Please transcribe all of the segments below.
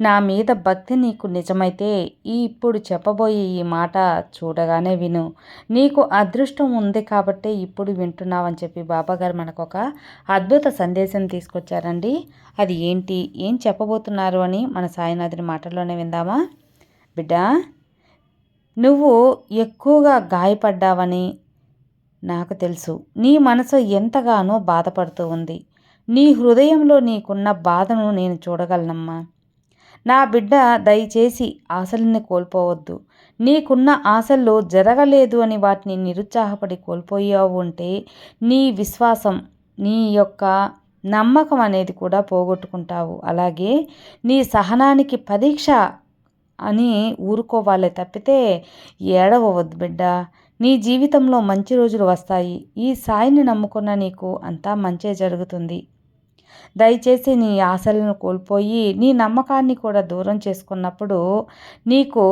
నా మీద భక్తి నీకు నిజమైతే ఈ ఇప్పుడు చెప్పబోయే ఈ మాట చూడగానే విను. నీకు అదృష్టం ఉంది కాబట్టే ఇప్పుడు వింటున్నావని చెప్పి బాబాగారు మనకు ఒక అద్భుత సందేశం తీసుకొచ్చారండి. అది ఏంటి? ఏం చెప్పబోతున్నారు అని మన సాయినాథుని మాటల్లోనే విందామా? బిడ్డ నువ్వు ఎక్కువగా గాయపడ్డావని నాకు తెలుసు. నీ మనసు ఎంతగానో బాధపడుతూ ఉంది. నీ హృదయంలో నీకున్న బాధను నేను చూడగలనమ్మా. నా బిడ్డ దయచేసి ఆశల్ని కోల్పోవద్దు. నీకున్న ఆశల్లో జరగలేదు అని వాటిని నిరుత్సాహపడి కోల్పోయావు అంటే నీ విశ్వాసం నీ యొక్క నమ్మకం అనేది కూడా పోగొట్టుకుంటావు. అలాగే నీ సహనానికి పరీక్ష అని ఊరుకోవాలి తప్పితే ఏడవద్దు బిడ్డ. నీ జీవితంలో మంచి రోజులు వస్తాయి. ఈ సాయిని నమ్ముకున్న నీకు అంతా మంచే జరుగుతుంది. దయచేసి నీ ఆశలను కోల్పోయి నీ నమ్మకాన్ని కూడా దూరం చేసుకున్నప్పుడు నీకు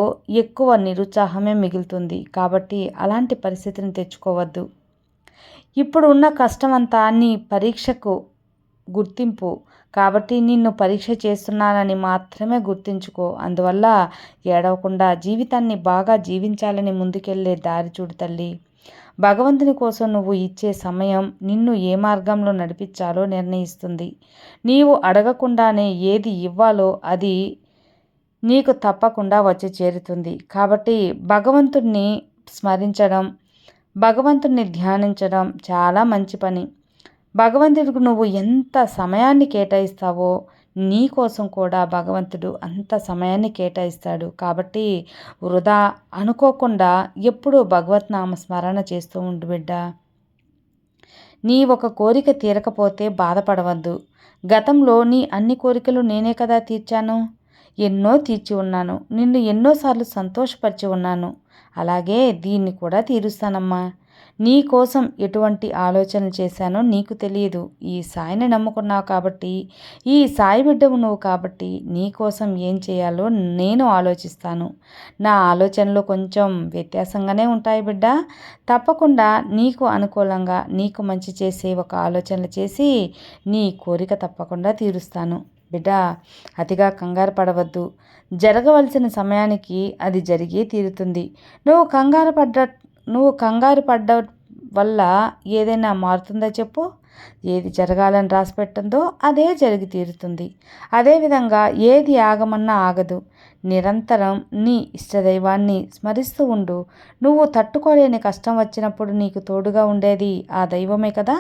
ఎక్కువ నిరుత్సాహమే మిగులుతుంది. కాబట్టి అలాంటి పరిస్థితిని తెచ్చుకోవద్దు. ఇప్పుడు ఉన్న కష్టమంతా నీ పరీక్షకు గుర్తింపు. కాబట్టి నిన్ను పరీక్ష చేస్తున్నానని మాత్రమే గుర్తించుకో. అందువల్ల ఏడవకుండా జీవితాన్ని బాగా జీవించాలని ముందుకెళ్ళే దారి చూడు తల్లి. భగవంతుని కోసం నువ్వు ఇచ్చే సమయం నిన్ను ఏ మార్గంలో నడిపించాలో నిర్ణయిస్తుంది. నీవు అడగకుండానే ఏది ఇవ్వాలో అది నీకు తప్పకుండా వచ్చి చేరుతుంది. కాబట్టి భగవంతుణ్ణి స్మరించడం భగవంతుణ్ణి ధ్యానించడం చాలా మంచి పని. భగవంతుడికి నువ్వు ఎంత సమయాన్ని కేటాయిస్తావో నీ కోసం కూడా భగవంతుడు అంత సమయాన్ని కేటాయిస్తాడు. కాబట్టి వృధా అనుకోకుండా ఎప్పుడూ భగవత్ నామ స్మరణ చేస్తూ ఉండు బిడ్డ. నీ ఒక కోరిక తీరకపోతే బాధపడవద్దు. గతంలో నీ అన్ని కోరికలు నేనే కదా తీర్చాను? ఎన్నో తీర్చి ఉన్నాను. నిన్ను ఎన్నోసార్లు సంతోషపరిచి ఉన్నాను. అలాగే దీన్ని కూడా తీరుస్తానమ్మా. నీ కోసం ఎటువంటి ఆలోచన చేశానో నీకు తెలియదు. ఈ సాయిని నమ్ముకున్నావు కాబట్టి ఈ సాయి బిడ్డవు నువ్వు కాబట్టి నీ కోసం ఏం చేయాలో నేను ఆలోచిస్తాను. నా ఆలోచనలు కొంచెం వ్యత్యాసంగానే ఉంటాయి బిడ్డ. తప్పకుండా నీకు అనుకూలంగా నీకు మంచి చేసే ఒక ఆలోచనలు చేసి నీ కోరిక తప్పకుండా తీరుస్తాను. బిడ్డ అతిగా కంగారు పడవద్దు. జరగవలసిన సమయానికి అది జరిగే తీరుతుంది. నువ్వు కంగారు పడ్డ నువ్వు కంగారు పడ్డ వల్ల ఏదైనా మారుతుందా చెప్పు? ఏది జరగాలని రాసి పెట్టిందో అదే జరిగి తీరుతుంది. అదేవిధంగా ఏది ఆగమన్నా ఆగదు. నిరంతరం నీ ఇష్టదైవాన్ని స్మరిస్తూ ఉండు. నువ్వు తట్టుకోలేని కష్టం వచ్చినప్పుడు నీకు తోడుగా ఉండేది ఆ దైవమే కదా?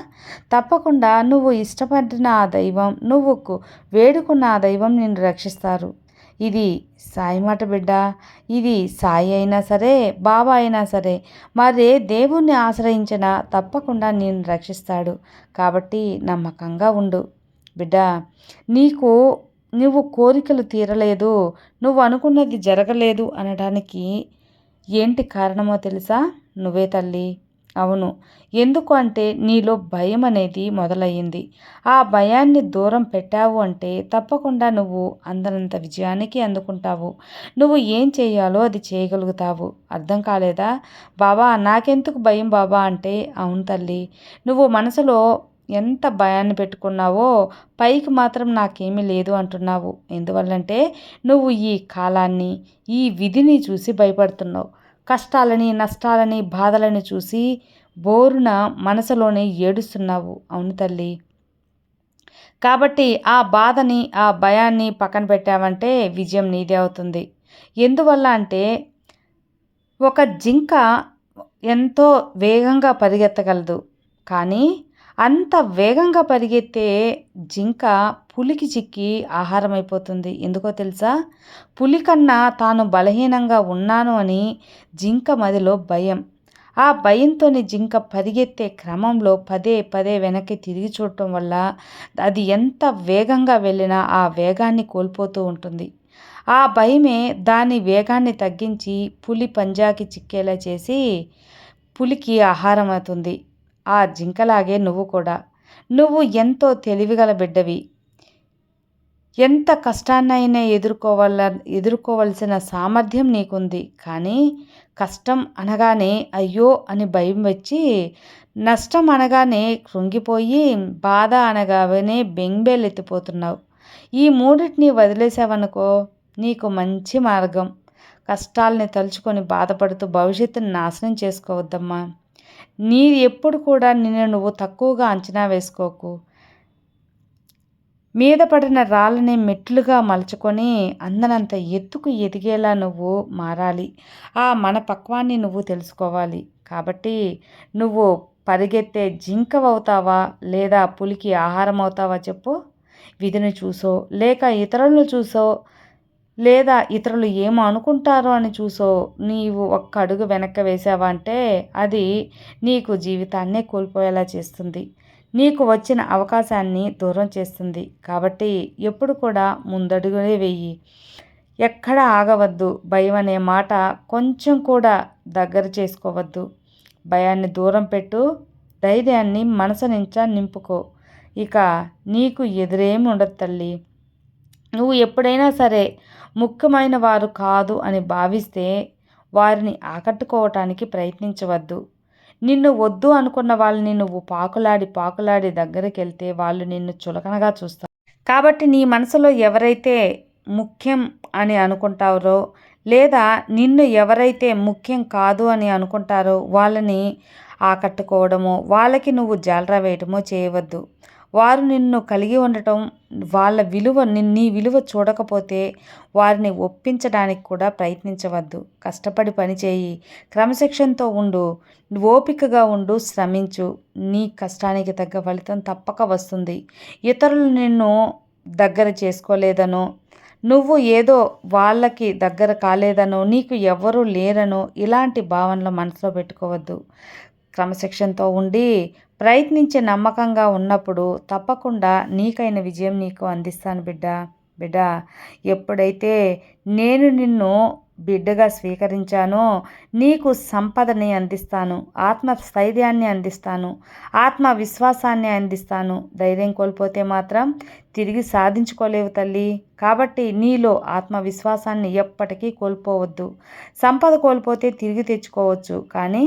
తప్పకుండా నువ్వు ఇష్టపడిన ఆ దైవం నువ్వు వేడుకున్న ఆ దైవం నిన్ను రక్షిస్తారు. ఇది సాయి మాట బిడ్డ ఇది సాయి అయినా సరే బాబా అయినా సరే మరే దేవుణ్ణి ఆశ్రయించిన తప్పకుండా నేను రక్షిస్తాడు. కాబట్టి నమ్మకంగా ఉండు. బిడ్డ నీకు నువ్వు కోరికలు తీరలేదు నువ్వు అనుకున్నది జరగలేదు అనడానికి ఏంటి కారణమో తెలుసా? నువ్వే తల్లి. అవును. ఎందుకు అంటే నీలో భయం అనేది మొదలయ్యింది. ఆ భయాన్ని దూరం పెట్టావు అంటే తప్పకుండా నువ్వు అందనంత విజయానికి అందుకుంటావు. నువ్వు ఏం చేయాలో అది చేయగలుగుతావు. అర్థం కాలేదా? బాబా నాకెందుకు భయం బాబా అంటే అవును తల్లి. నువ్వు మనసులో ఎంత భయాన్ని పెట్టుకున్నావో పైకి మాత్రం నాకేమీ లేదు అంటున్నావు. ఎందువల్లంటే నువ్వు ఈ కాలాన్ని ఈ విధిని చూసి భయపడుతున్నావు. కష్టాలని నష్టాలని బాధలని చూసి బోరున మనసులోనే ఏడుస్తున్నావు. అవును తల్లి. కాబట్టి ఆ బాధని ఆ భయాన్ని పక్కన పెట్టామంటే విజయం నీదే అవుతుంది. ఎందువల్ల అంటే ఒక జింక ఎంతో వేగంగా పరిగెత్తగలదు. కానీ అంత వేగంగా పరిగెత్తే జింక పులికి చిక్కి ఆహారం అయిపోతుంది ఎందుకో తెలుసా? పులి కన్నా తాను బలహీనంగా ఉన్నాను అని జింక మదిలో భయం. ఆ భయంతోని జింక పరిగెత్తే క్రమంలో పదే పదే వెనక్కి తిరిగి చూడటం వల్ల అది ఎంత వేగంగా వెళ్ళినా ఆ వేగాన్ని కోల్పోతూ ఉంటుంది. ఆ భయమే దాని వేగాన్ని తగ్గించి పులి పంజాకి చిక్కేలా చేసి పులికి ఆహారం అవుతుంది ఆ జింకలాగే నువ్వు కూడా. నువ్వు ఎంతో తెలివిగల బిడ్డవి. ఎంత కష్టాన్నైనా ఎదుర్కోవాల ఎదుర్కోవలసిన సామర్థ్యం నీకుంది. కానీ కష్టం అనగానే అయ్యో అని భయం వచ్చి నష్టం అనగానే కృంగిపోయి బాధ అనగానే బెంబేలెత్తిపోతున్నావు ఈ మూడింటిని వదిలేసావనుకో నీకు మంచి మార్గం. కష్టాలని తలుచుకొని బాధపడుతూ భవిష్యత్తుని నాశనం చేసుకోవద్దమ్మా. నీ ఎప్పుడు కూడా నిన్ను నువ్వు తక్కువగా అంచనా వేసుకోకు. మీద పడిన రాళ్ళని మెట్లుగా మలుచుకొని అందనంత ఎత్తుకు ఎదిగేలా నువ్వు మారాలి. ఆ మన పక్వాన్ని నువ్వు తెలుసుకోవాలి. కాబట్టి నువ్వు పరిగెత్తే జింకవవుతావా? లేదా పులికి ఆహారం అవుతావా చెప్పు. విధిని చూసో లేక ఇతరులను చూసో లేదా ఇతరులు ఏమో అనుకుంటారో అని చూసో నీవు ఒక్క అడుగు వెనక్కి వేసావా అంటే అది నీకు జీవితాన్నే కోల్పోయేలా చేస్తుంది. నీకు వచ్చిన అవకాశాన్ని దూరం చేస్తుంది. కాబట్టి ఎప్పుడు కూడా ముందడుగునే వెయ్యి ఎక్కడ ఆగవద్దు. భయం అనే మాట కొంచెం కూడా దగ్గర చేసుకోవద్దు. భయాన్ని దూరం పెట్టు. ధైర్యాన్ని మనసు నుంచా నింపుకో. ఇక నీకు ఎదురేమి ఉండదు తల్లి. నువ్వు ఎప్పుడైనా సరే ముఖ్యమైన వారు కాదు అని భావిస్తే వారిని ఆకట్టుకోవటానికి ప్రయత్నించవద్దు. నిన్ను వద్దు అనుకున్న వాళ్ళని నువ్వు పాకులాడి పాకులాడి దగ్గరికి వెళ్తే వాళ్ళు నిన్ను చులకనగా చూస్తారు. కాబట్టి నీ మనసులో ఎవరైతే ముఖ్యం అని అనుకుంటారో లేదా నిన్ను ఎవరైతే ముఖ్యం కాదు అని అనుకుంటారో వాళ్ళని ఆకట్టుకోవడమో వాళ్ళకి నువ్వు జాలరా వేయటమో చేయవద్దు. వారు నిన్ను కలిగి ఉండటం వాళ్ళ విలువ నీ విలువ చూడకపోతే వారిని ఒప్పించడానికి కూడా ప్రయత్నించవద్దు. కష్టపడి పనిచేయి క్రమశిక్షణతో ఉండు. ఓపికగా ఉండు. శ్రమించు. నీ కష్టానికి తగ్గ ఫలితం తప్పక వస్తుంది. ఇతరులు నిన్ను దగ్గర చేసుకోలేదనో నువ్వు ఏదో వాళ్ళకి దగ్గర కాలేదనో నీకు ఎవరూ లేరనో ఇలాంటి భావనలు మనసులో పెట్టుకోవద్దు. క్రమశిక్షణతో ఉండి ప్రయత్నించి నమ్మకంగా ఉన్నప్పుడు తప్పకుండా నీకైన విజయం నీకు అందిస్తాను బిడ్డ. బిడ్డ ఎప్పుడైతే నేను నిన్ను బిడ్డగా స్వీకరించానో నీకు సంపదని అందిస్తాను ఆత్మస్థైర్యాన్ని అందిస్తాను ఆత్మవిశ్వాసాన్ని అందిస్తాను. ధైర్యం కోల్పోతే మాత్రం తిరిగి సాధించుకోలేవు తల్లి. కాబట్టి నీలో ఆత్మవిశ్వాసాన్ని ఎప్పటికీ కోల్పోవద్దు. సంపద కోల్పోతే తిరిగి తెచ్చుకోవచ్చు. కానీ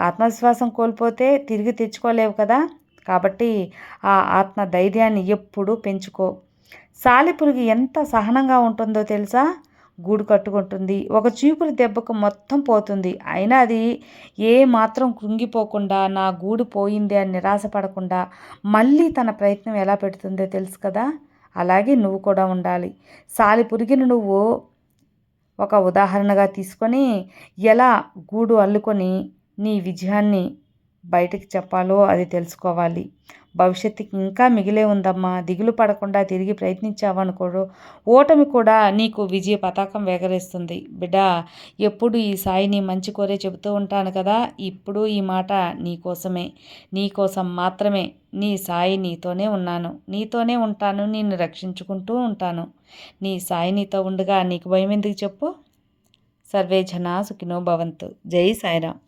ఆత్మవిశ్వాసం కోల్పోతే తిరిగి తెచ్చుకోలేవు కదా? కాబట్టి ఆ ఆత్మ ధైర్యాన్ని ఎప్పుడూ పెంచుకో. సాలిపురుగు ఎంత సహనంగా ఉంటుందో తెలుసా? గూడు కట్టుకుంటుంది. ఒక చీపురు దెబ్బకు మొత్తం పోతుంది. అయినా అది ఏ మాత్రం కృంగిపోకుండా నా గూడు పోయింది అని నిరాశపడకుండా మళ్ళీ తన ప్రయత్నం ఎలా పెడుతుందో తెలుసు కదా? అలాగే నువ్వు కూడా ఉండాలి. సాలిపురిగిని నువ్వు ఒక ఉదాహరణగా తీసుకొని ఎలా గూడు అల్లుకొని నీ విజయాన్ని బయటకు చెప్పాలో అది తెలుసుకోవాలి. భవిష్యత్తుకి ఇంకా మిగిలే ఉందమ్మా. దిగులు పడకుండా తిరిగి ప్రయత్నించావనుకోడు. ఓటమి కూడా నీకు విజయ పతాకం వేగరేస్తుంది. బిడ్డ ఎప్పుడు ఈ సాయిని మంచి కోరే చెబుతూ ఉంటాను కదా ఇప్పుడు ఈ మాట నీ కోసమే. మాత్రమే నీ సాయి నీతోనే ఉన్నాను. నీతోనే ఉంటాను నిన్ను రక్షించుకుంటూ ఉంటాను. నీ సాయి నీతో ఉండగా నీకు భయం ఎందుకు చెప్పు? సర్వే జనా సుఖినో భవంతు. జై సాయిరామ్.